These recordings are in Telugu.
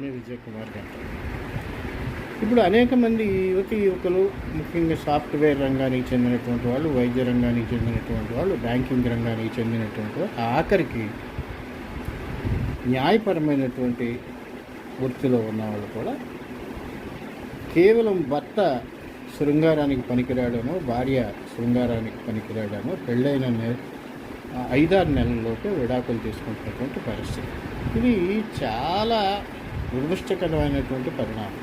మీ విజయ్ కుమార్ గారు ఇప్పుడు అనేక మంది యువతి యువకులు ముఖ్యంగా సాఫ్ట్వేర్ రంగానికి చెందినటువంటి వాళ్ళు వైద్య రంగానికి చెందినటువంటి వాళ్ళు బ్యాంకింగ్ రంగానికి చెందినటువంటి వాళ్ళు ఆఖరికి న్యాయపరమైనటువంటి వృత్తిలో ఉన్న వాళ్ళు కూడా కేవలం భర్త శృంగారానికి పనికిరాడనో భార్య శృంగారానికి పనికిరాడనో పెళ్ళైన నె ఐదారు నెలల్లోపే విడాకులు తీసుకుంటున్నటువంటి పరిస్థితి. ఇది చాలా దురదృష్టకరమైనటువంటి పరిణామం.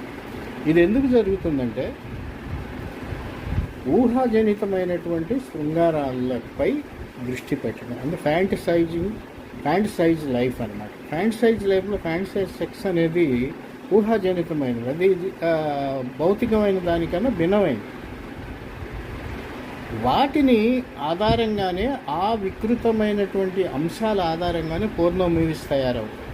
ఇది ఎందుకు జరుగుతుందంటే ఊహాజనితమైనటువంటి శృంగారాలపై దృష్టి పెట్టడం. అంటే ఫ్యాంటసైజింగ్ ఫ్యాంటసైజ్ లైఫ్ అనమాట ఫ్యాంటసైజ్ లైఫ్లో ఫ్యాంటసైజ్ సెక్స్ అనేది ఊహాజనితమైనది. అది భౌతికమైన దానికన్నా భిన్నమైనది. వాటిని ఆధారంగానే ఆ వికృతమైనటువంటి అంశాల ఆధారంగానే పూర్ణ మూవీస్ తయారవుతాయి.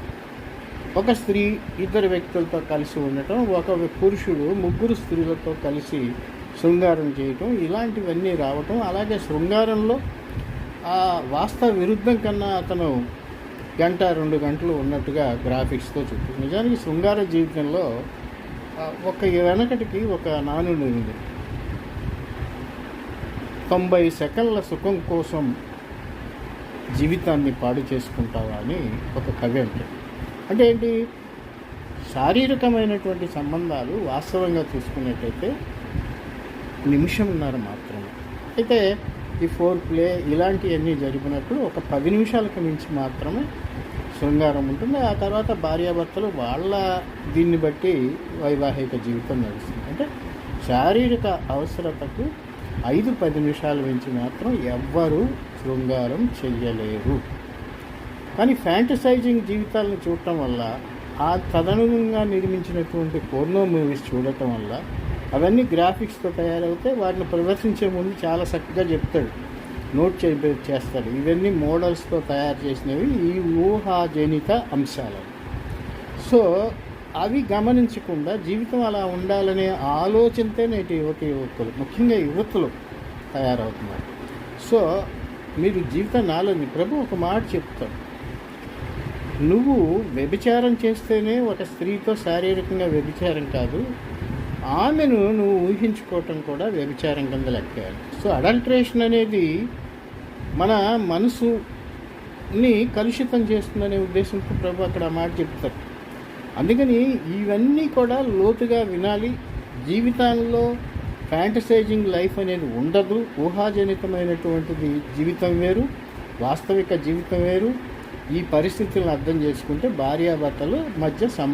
ఒక స్త్రీ ఇద్దరు వ్యక్తులతో కలిసి ఉండటం ఒక పురుషుడు ముగ్గురు స్త్రీలతో కలిసి శృంగారం చేయటం ఇలాంటివన్నీ రావటం. అలాగే శృంగారంలో ఆ వాస్తవ విరుద్ధం కన్నా అతను గంట రెండు గంటలు ఉన్నట్టుగా గ్రాఫిక్స్తో చూపి నిజానికి శృంగార జీవితంలో ఒక వెనకటికి ఒక నానుడి ఉంది. తొంభై సెకండ్ల సుఖం కోసం జీవితాన్ని పాడు చేసుకుంటావా అని ఒక కవి అంటాడు. అంటే ఏంటి? శారీరకమైనటువంటి సంబంధాలు వాస్తవంగా చూసుకున్నట్టయితే నిమిషంన్నర మాత్రమే. అయితే ఈ ఫోర్ ప్లే ఇలాంటివన్నీ జరిపినప్పుడు ఒక పది నిమిషాలకు మించి మాత్రమే శృంగారం ఉంటుంది. ఆ తర్వాత భార్యాభర్తలు వాళ్ళ దీన్ని బట్టి వైవాహిక జీవితం నడుస్తుంది. అంటే శారీరక అవసరతకు ఐదు పది నిమిషాల నుంచి మాత్రం ఎవ్వరూ శృంగారం చెయ్యలేరు. కానీ ఫ్యాంటసైజింగ్ జీవితాలను చూడటం వల్ల ఆ తదనుగుణంగా నిర్మించినటువంటి పోర్నో మూవీస్ చూడటం వల్ల అవన్నీ గ్రాఫిక్స్తో తయారవుతే వాటిని ప్రదర్శించే ముందు చాలా చక్కగా చెప్తాడు. నోట్ చే చేస్తాడు. ఇవన్నీ మోడల్స్తో తయారు చేసినవి ఈ ఊహాజనిత అంశాలు. సో అవి గమనించకుండా జీవితం అలా ఉండాలనే ఆలోచనతో నేటి యువత యువకులు ముఖ్యంగా యువతులు తయారవుతున్నారు. సో మీరు జీవితాన్ని ఆలోచన ప్రభు ఒక మాట చెప్తాడు నువ్వు వ్యభిచారం చేస్తేనే ఒక స్త్రీతో శారీరకంగా వ్యభిచారం కాదు ఆమెను నువ్వు ఊహించుకోవటం కూడా వ్యభిచారం కింద లెక్కేయాలి. సో అడల్ట్రేషన్ అనేది మన మనసుని కలుషితం చేస్తుందనే ఉద్దేశంతో ప్రభు అక్కడ మాట చెప్తారు అందుకని ఇవన్నీ కూడా లోతుగా వినాలి. జీవితంలో ఫ్యాంటసైజింగ్ లైఫ్ అనేది ఉండదు. ఊహాజనితమైనటువంటిది జీవితం వేరు వాస్తవిక జీవితం వేరు. ఈ పరిస్థితులను అర్థం చేసుకుంటే భార్యాభర్తలు మధ్య సం